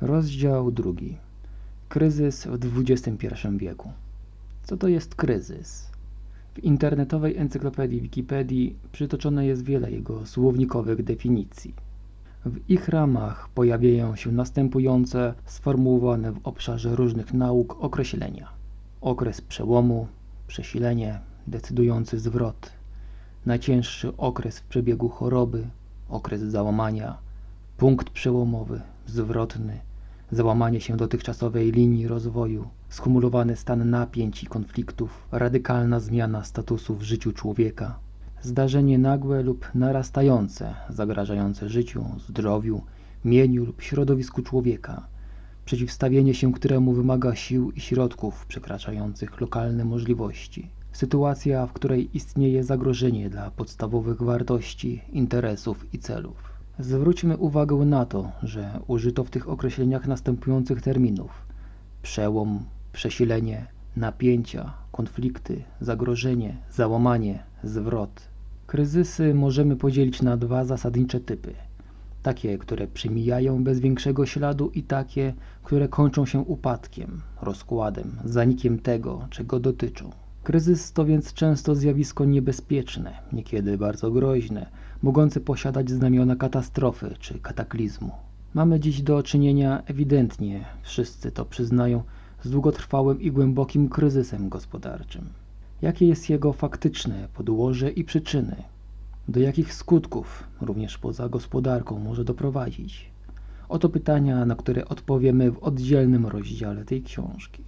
Rozdział drugi. Kryzys w XXI wieku. Co to jest kryzys? W internetowej encyklopedii Wikipedii przytoczone jest wiele jego słownikowych definicji. W ich ramach pojawiają się następujące sformułowane w obszarze różnych nauk określenia. Okres przełomu, przesilenie, decydujący zwrot, najcięższy okres w przebiegu choroby, okres załamania, punkt przełomowy, zwrotny, załamanie się dotychczasowej linii rozwoju, skumulowany stan napięć i konfliktów, radykalna zmiana statusu w życiu człowieka, zdarzenie nagłe lub narastające, zagrażające życiu, zdrowiu, mieniu lub środowisku człowieka, przeciwstawienie się któremu wymaga sił i środków przekraczających lokalne możliwości. Sytuacja, w której istnieje zagrożenie dla podstawowych wartości, interesów i celów. Zwróćmy uwagę na to, że użyto w tych określeniach następujących terminów: przełom, przesilenie, napięcia, konflikty, zagrożenie, załamanie, zwrot. Kryzysy możemy podzielić na dwa zasadnicze typy. Takie, które przemijają bez większego śladu i takie, które kończą się upadkiem, rozkładem, zanikiem tego, czego dotyczą. Kryzys to więc często zjawisko niebezpieczne, niekiedy bardzo groźne, mogące posiadać znamiona katastrofy czy kataklizmu. Mamy dziś do czynienia ewidentnie, wszyscy to przyznają, z długotrwałym i głębokim kryzysem gospodarczym. Jakie jest jego faktyczne podłoże i przyczyny? Do jakich skutków, również poza gospodarką, może doprowadzić? Oto pytania, na które odpowiemy w oddzielnym rozdziale tej książki.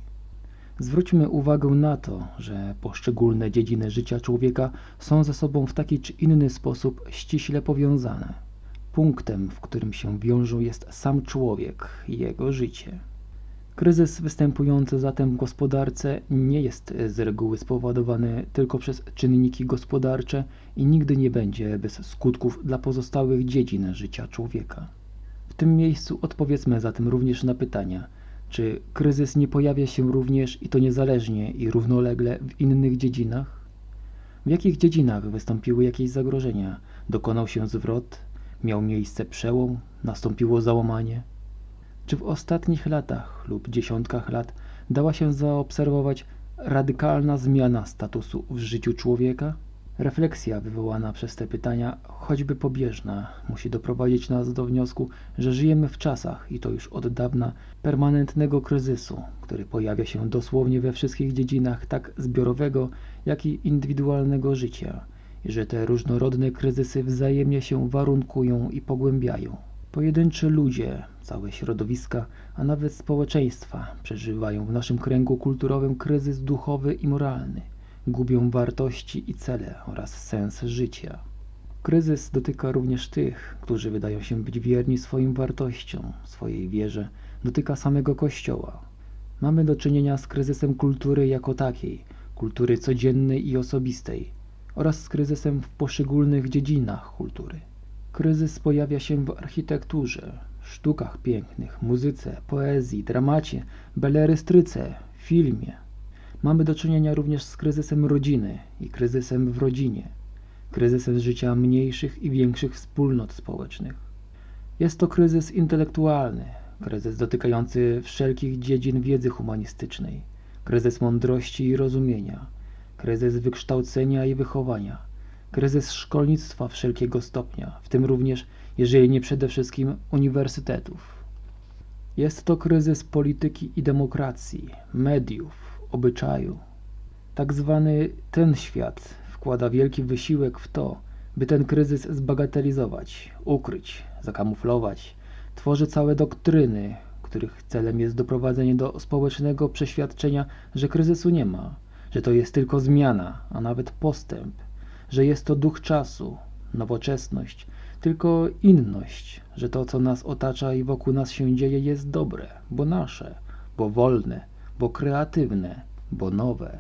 Zwróćmy uwagę na to, że poszczególne dziedziny życia człowieka są ze sobą w taki czy inny sposób ściśle powiązane. Punktem, w którym się wiążą jest sam człowiek i jego życie. Kryzys występujący zatem w gospodarce nie jest z reguły spowodowany tylko przez czynniki gospodarcze i nigdy nie będzie bez skutków dla pozostałych dziedzin życia człowieka. W tym miejscu odpowiedzmy zatem również na pytania – czy kryzys nie pojawia się również i to niezależnie i równolegle w innych dziedzinach? W jakich dziedzinach wystąpiły jakieś zagrożenia? Dokonał się zwrot? Miał miejsce przełom? Nastąpiło załamanie? Czy w ostatnich latach lub dziesiątkach lat dała się zaobserwować radykalna zmiana statusu w życiu człowieka? Refleksja wywołana przez te pytania, choćby pobieżna, musi doprowadzić nas do wniosku, że żyjemy w czasach, i to już od dawna, permanentnego kryzysu, który pojawia się dosłownie we wszystkich dziedzinach tak zbiorowego, jak i indywidualnego życia, i że te różnorodne kryzysy wzajemnie się warunkują i pogłębiają. Pojedynczy ludzie, całe środowiska, a nawet społeczeństwa przeżywają w naszym kręgu kulturowym kryzys duchowy i moralny – gubią wartości i cele oraz sens życia. Kryzys dotyka również tych, którzy wydają się być wierni swoim wartościom, swojej wierze, dotyka samego Kościoła. Mamy do czynienia z kryzysem kultury jako takiej, kultury codziennej i osobistej, oraz z kryzysem w poszczególnych dziedzinach kultury. Kryzys pojawia się w architekturze, sztukach pięknych, muzyce, poezji, dramacie, belerystryce, filmie, Mamy do czynienia również z kryzysem rodziny i kryzysem w rodzinie, kryzysem życia mniejszych i większych wspólnot społecznych. Jest to kryzys intelektualny, kryzys dotykający wszelkich dziedzin wiedzy humanistycznej, kryzys mądrości i rozumienia, kryzys wykształcenia i wychowania, kryzys szkolnictwa wszelkiego stopnia, w tym również, jeżeli nie przede wszystkim uniwersytetów. Jest to kryzys polityki i demokracji, mediów, obyczaju. Tak zwany ten świat wkłada wielki wysiłek w to, by ten kryzys zbagatelizować, ukryć, zakamuflować. Tworzy całe doktryny, których celem jest doprowadzenie do społecznego przeświadczenia, że kryzysu nie ma, że to jest tylko zmiana, a nawet postęp, że jest to duch czasu, nowoczesność, tylko inność, że to, co nas otacza i wokół nas się dzieje, jest dobre, bo nasze, bo wolne, bo kreatywne, bo nowe.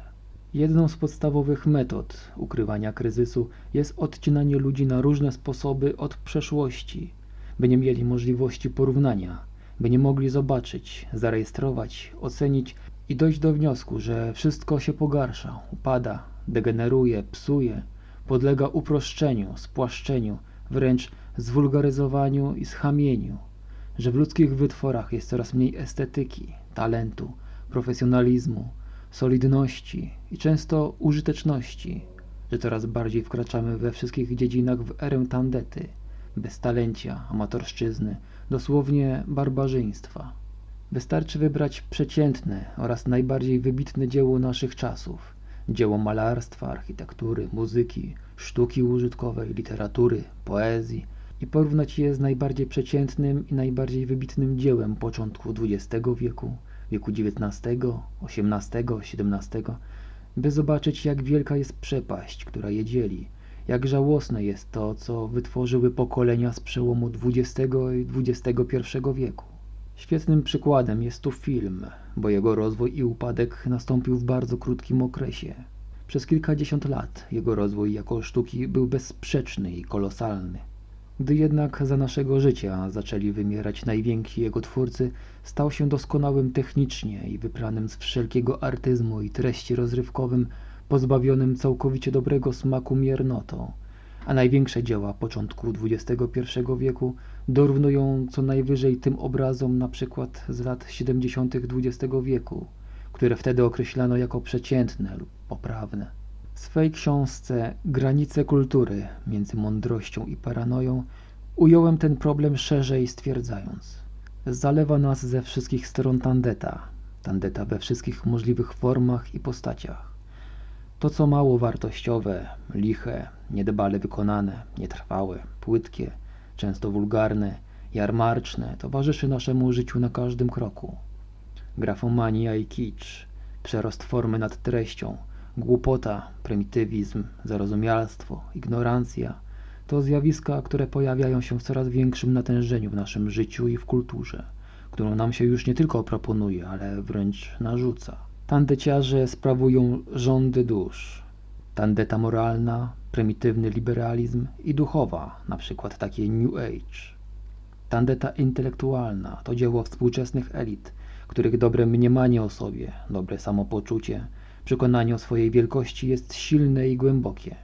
Jedną z podstawowych metod ukrywania kryzysu jest odcinanie ludzi na różne sposoby od przeszłości, by nie mieli możliwości porównania, by nie mogli zobaczyć, zarejestrować, ocenić i dojść do wniosku, że wszystko się pogarsza, upada, degeneruje, psuje, podlega uproszczeniu, spłaszczeniu, wręcz zwulgaryzowaniu i schamieniu, że w ludzkich wytworach jest coraz mniej estetyki, talentu, profesjonalizmu, solidności i często użyteczności, że coraz bardziej wkraczamy we wszystkich dziedzinach w erę tandety, beztalencia, amatorszczyzny, dosłownie barbarzyństwa. Wystarczy wybrać przeciętne oraz najbardziej wybitne dzieło naszych czasów, dzieło malarstwa, architektury, muzyki, sztuki użytkowej, literatury, poezji i porównać je z najbardziej przeciętnym i najbardziej wybitnym dziełem początku XX wieku, wieku XIX, XVIII, XVII, by zobaczyć jak wielka jest przepaść, która je dzieli, jak żałosne jest to, co wytworzyły pokolenia z przełomu XX i XXI wieku. Świetnym przykładem jest tu film, bo jego rozwój i upadek nastąpił w bardzo krótkim okresie. Przez kilkadziesiąt lat jego rozwój jako sztuki był bezsprzeczny i kolosalny. Gdy jednak za naszego życia zaczęli wymierać najwięksi jego twórcy, stał się doskonałym technicznie i wypranym z wszelkiego artyzmu i treści rozrywkowym, pozbawionym całkowicie dobrego smaku miernotą, a największe dzieła początku XXI wieku dorównują co najwyżej tym obrazom na przykład z lat 70. XX wieku, które wtedy określano jako przeciętne lub poprawne. W swej książce Granice kultury między mądrością i paranoją ująłem ten problem szerzej stwierdzając Zalewa nas ze wszystkich stron tandeta, tandeta we wszystkich możliwych formach i postaciach. To co mało wartościowe, liche, niedbale wykonane, nietrwałe, płytkie, często wulgarne, jarmarczne, towarzyszy naszemu życiu na każdym kroku. Grafomania i kicz, przerost formy nad treścią, głupota, prymitywizm, zarozumialstwo, ignorancja to zjawiska, które pojawiają się w coraz większym natężeniu w naszym życiu i w kulturze, którą nam się już nie tylko proponuje, ale wręcz narzuca. Tandeciarze sprawują rządy dusz. Tandeta moralna, prymitywny liberalizm i duchowa, na przykład takie New Age. Tandeta intelektualna to dzieło współczesnych elit, których dobre mniemanie o sobie, dobre samopoczucie, przekonanie o swojej wielkości jest silne i głębokie.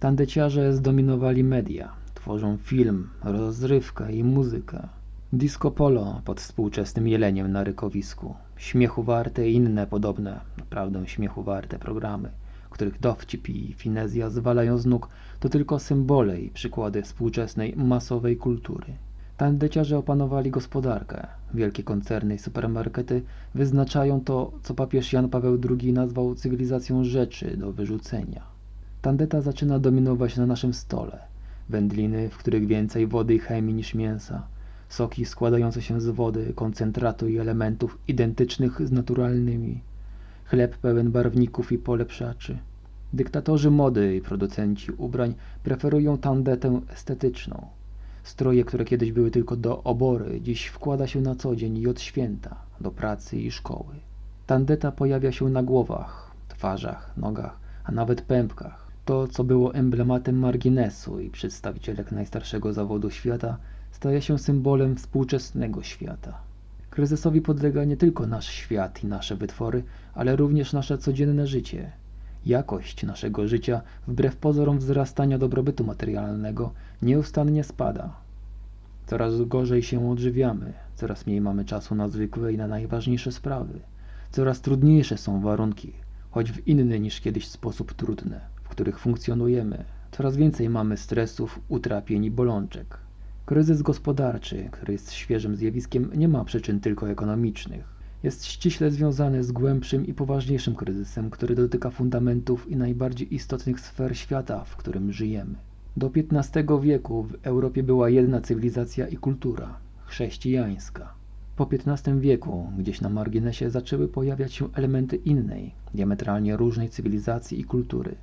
Tandeciarze zdominowali media, tworzą film, rozrywkę i muzykę. Disco polo pod współczesnym jeleniem na rykowisku, śmiechu warte i inne podobne, naprawdę śmiechu warte programy – których dowcip i finezja zwalają z nóg, to tylko symbole i przykłady współczesnej masowej kultury. Tandeciarze opanowali gospodarkę. Wielkie koncerny i supermarkety wyznaczają to, co papież Jan Paweł II nazwał cywilizacją rzeczy do wyrzucenia. Tandeta zaczyna dominować na naszym stole. Wędliny, w których więcej wody i chemii niż mięsa. Soki składające się z wody, koncentratu i elementów identycznych z naturalnymi chleb pełen barwników i polepszaczy. Dyktatorzy mody i producenci ubrań preferują tandetę estetyczną. Stroje, które kiedyś były tylko do obory, dziś wkłada się na co dzień i od święta, do pracy i szkoły. Tandeta pojawia się na głowach, twarzach, nogach, a nawet pępkach. To, co było emblematem marginesu i przedstawicielek najstarszego zawodu świata, staje się symbolem współczesnego świata. Kryzysowi podlega nie tylko nasz świat i nasze wytwory, ale również nasze codzienne życie. Jakość naszego życia, wbrew pozorom wzrastania dobrobytu materialnego, nieustannie spada. Coraz gorzej się odżywiamy, coraz mniej mamy czasu na zwykłe i na najważniejsze sprawy. Coraz trudniejsze są warunki, choć w inny niż kiedyś sposób trudne, w których funkcjonujemy. Coraz więcej mamy stresów, utrapień i bolączek. Kryzys gospodarczy, który jest świeżym zjawiskiem, nie ma przyczyn tylko ekonomicznych. Jest ściśle związany z głębszym i poważniejszym kryzysem, który dotyka fundamentów i najbardziej istotnych sfer świata, w którym żyjemy. Do XV wieku w Europie była jedna cywilizacja i kultura chrześcijańska. Po XV wieku, gdzieś na marginesie, zaczęły pojawiać się elementy innej, diametralnie różnej cywilizacji i kultury.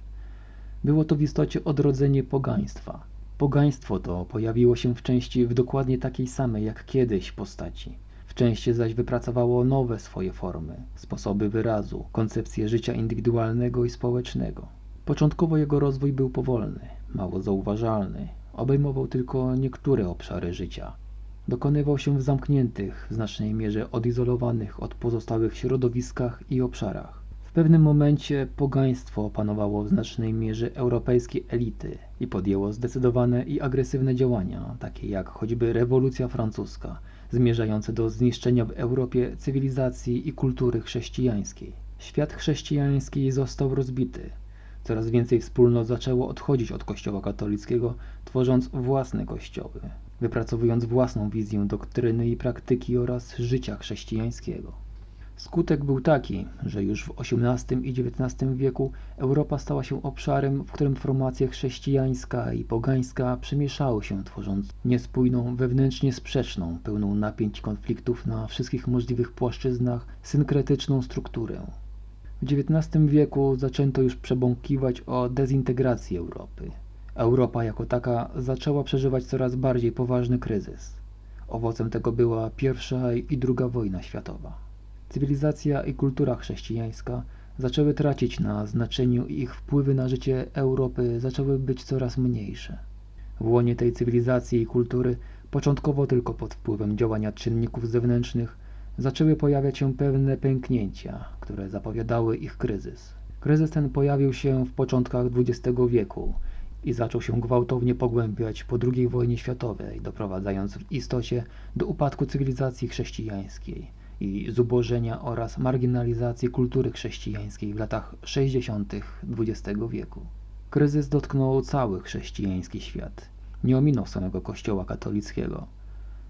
Było to w istocie odrodzenie pogaństwa Pogaństwo to pojawiło się w części w dokładnie takiej samej jak kiedyś postaci. W części zaś wypracowało nowe swoje formy, sposoby wyrazu, koncepcje życia indywidualnego i społecznego. Początkowo jego rozwój był powolny, mało zauważalny, obejmował tylko niektóre obszary życia. Dokonywał się w zamkniętych, w znacznej mierze odizolowanych od pozostałych środowiskach i obszarach pewnym momencie pogaństwo opanowało w znacznej mierze europejskie elity i podjęło zdecydowane i agresywne działania, takie jak choćby rewolucja francuska, zmierzające do zniszczenia w Europie cywilizacji i kultury chrześcijańskiej. Świat chrześcijański został rozbity. Coraz więcej wspólnot zaczęło odchodzić od Kościoła katolickiego, tworząc własne kościoły, wypracowując własną wizję doktryny i praktyki oraz życia chrześcijańskiego. Skutek był taki, że już w XVIII i XIX wieku Europa stała się obszarem, w którym formacja chrześcijańska i pogańska przemieszały się, tworząc niespójną, wewnętrznie sprzeczną, pełną napięć konfliktów na wszystkich możliwych płaszczyznach, synkretyczną strukturę. W XIX wieku zaczęto już przebąkiwać o dezintegracji Europy. Europa jako taka zaczęła przeżywać coraz bardziej poważny kryzys. Owocem tego była pierwsza i druga wojna światowa. Cywilizacja i kultura chrześcijańska zaczęły tracić na znaczeniu i ich wpływy na życie Europy zaczęły być coraz mniejsze. W łonie tej cywilizacji i kultury, początkowo tylko pod wpływem działania czynników zewnętrznych, zaczęły pojawiać się pewne pęknięcia, które zapowiadały ich kryzys. Kryzys ten pojawił się w początkach XX wieku i zaczął się gwałtownie pogłębiać po II wojnie światowej, doprowadzając w istocie do upadku cywilizacji chrześcijańskiej i zubożenia oraz marginalizacji kultury chrześcijańskiej w latach 60. XX wieku. Kryzys dotknął cały chrześcijański świat. Nie ominął samego Kościoła katolickiego.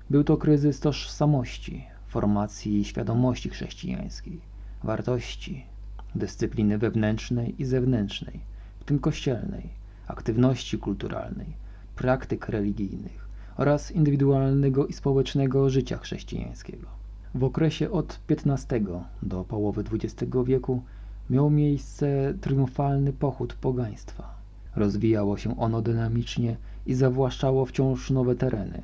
Był to kryzys tożsamości, formacji świadomości chrześcijańskiej, wartości, dyscypliny wewnętrznej i zewnętrznej, w tym kościelnej, aktywności kulturalnej, praktyk religijnych oraz indywidualnego i społecznego życia chrześcijańskiego. W okresie od XV do połowy XX wieku miał miejsce triumfalny pochód pogaństwa. Rozwijało się ono dynamicznie i zawłaszczało wciąż nowe tereny.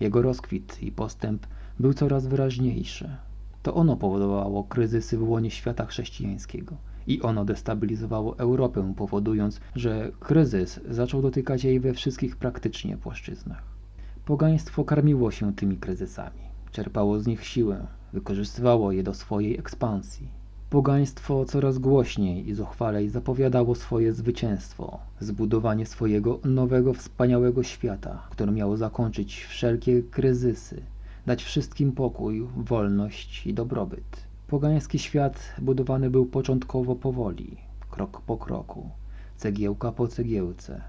Jego rozkwit i postęp był coraz wyraźniejszy. To ono powodowało kryzysy w łonie świata chrześcijańskiego i ono destabilizowało Europę, powodując, że kryzys zaczął dotykać jej we wszystkich praktycznie płaszczyznach. Pogaństwo karmiło się tymi kryzysami czerpało z nich siłę, wykorzystywało je do swojej ekspansji. Pogaństwo coraz głośniej i zuchwalej zapowiadało swoje zwycięstwo, zbudowanie swojego nowego, wspaniałego świata, które miało zakończyć wszelkie kryzysy, dać wszystkim pokój, wolność i dobrobyt. Pogański świat budowany był początkowo powoli, krok po kroku, cegiełka po cegiełce,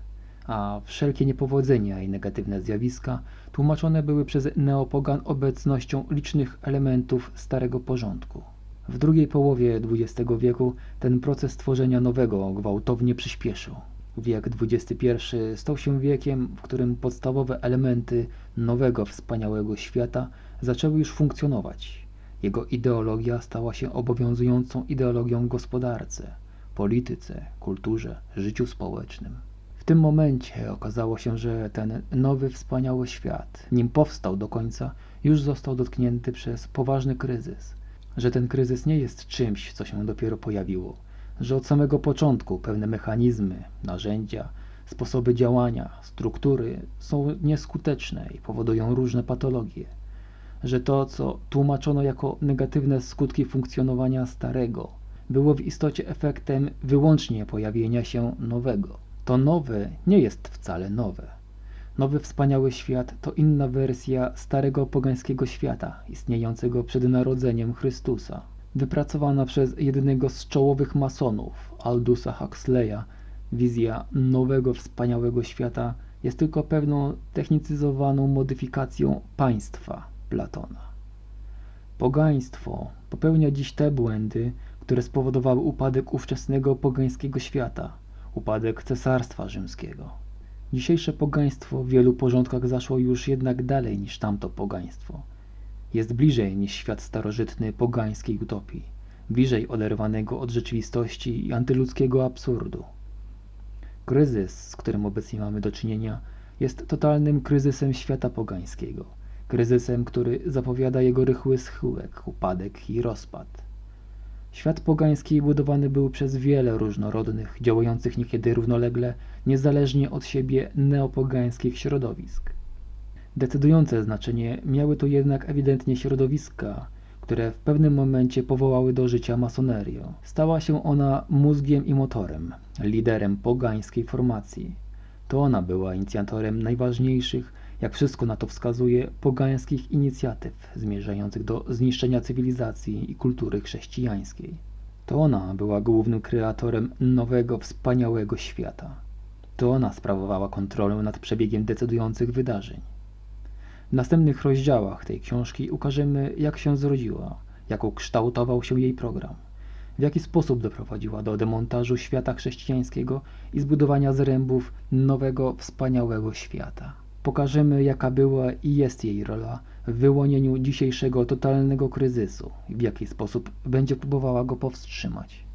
a wszelkie niepowodzenia i negatywne zjawiska tłumaczone były przez neopogan obecnością licznych elementów starego porządku. W drugiej połowie XX wieku ten proces tworzenia nowego gwałtownie przyspieszył. Wiek XXI stał się wiekiem, w którym podstawowe elementy nowego, wspaniałego świata zaczęły już funkcjonować. Jego ideologia stała się obowiązującą ideologią gospodarce, polityce, kulturze, życiu społecznym tym momencie okazało się, że ten nowy, wspaniały świat, nim powstał do końca, już został dotknięty przez poważny kryzys. Że ten kryzys nie jest czymś, co się dopiero pojawiło. Że od samego początku pewne mechanizmy, narzędzia, sposoby działania, struktury są nieskuteczne i powodują różne patologie. Że to, co tłumaczono jako negatywne skutki funkcjonowania starego, było w istocie efektem wyłącznie pojawienia się nowego. To nowe nie jest wcale nowe. Nowy wspaniały świat to inna wersja starego pogańskiego świata, istniejącego przed narodzeniem Chrystusa. Wypracowana przez jednego z czołowych masonów, Aldusa Huxleya, wizja nowego wspaniałego świata jest tylko pewną technicyzowaną modyfikacją państwa Platona. Pogaństwo popełnia dziś te błędy, które spowodowały upadek ówczesnego pogańskiego świata – upadek Cesarstwa Rzymskiego. Dzisiejsze pogaństwo w wielu porządkach zaszło już jednak dalej niż tamto pogaństwo. Jest bliżej niż świat starożytny pogańskiej utopii, bliżej oderwanego od rzeczywistości i antyludzkiego absurdu. Kryzys, z którym obecnie mamy do czynienia, jest totalnym kryzysem świata pogańskiego, kryzysem, który zapowiada jego rychły schyłek, upadek i rozpad. Świat pogański budowany był przez wiele różnorodnych, działających niekiedy równolegle, niezależnie od siebie neopogańskich środowisk. Decydujące znaczenie miały tu jednak ewidentnie środowiska, które w pewnym momencie powołały do życia masonerię. Stała się ona mózgiem i motorem, liderem pogańskiej formacji. To ona była inicjatorem najważniejszych jak wszystko na to wskazuje, pogańskich inicjatyw zmierzających do zniszczenia cywilizacji i kultury chrześcijańskiej. To ona była głównym kreatorem nowego, wspaniałego świata. To ona sprawowała kontrolę nad przebiegiem decydujących wydarzeń. W następnych rozdziałach tej książki ukażemy, jak się zrodziła, jak ukształtował się jej program, w jaki sposób doprowadziła do demontażu świata chrześcijańskiego i zbudowania zrębów nowego, wspaniałego świata. Pokażemy, jaka była i jest jej rola w wyłonieniu dzisiejszego totalnego kryzysu i w jaki sposób będzie próbowała go powstrzymać.